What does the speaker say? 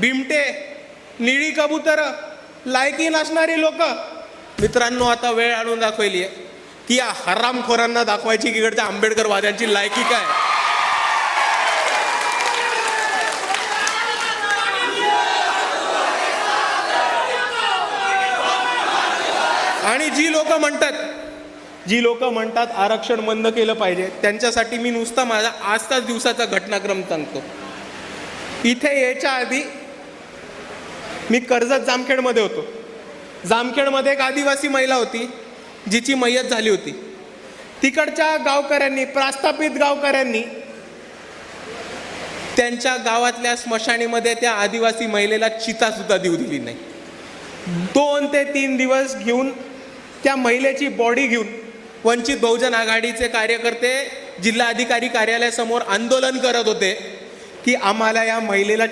बिमटे निळी कबूतर लायकी नसणारी लोक. मित्रांनो आता वेळ आणून दाखवली आहे की या हरामखोरांना दाखवायची की इकडच्या आंबेडकरवाद्यांची लायकी काय आणि जी लोक म्हणतात जी लोक म्हणतात आरक्षण बंद केलं पाहिजे त्यांच्यासाठी मी नुसता माझा आजचाच दिवसाचा घटनाक्रम सांगतो. इथे यायच्या आधी मी कर्जत जामखेडमध्ये होतो. जामखेडमध्ये एक आदिवासी महिला होती जिची मयत झाली होती. तिकडच्या गावकऱ्यांनी प्रस्थापित गावकऱ्यांनी त्यांच्या गावातल्या स्मशानीमध्ये त्या आदिवासी महिलेला चितासुद्धा देऊ दिली नाही. दोन ते तीन दिवस घेऊन त्या महिलेची बॉडी घेऊन वंचित बहुजन आघाडीचे कार्यकर्ते जिल्हा अधिकारी कार्यालयासमोर आंदोलन करत होते की आम्हाला या महिलेला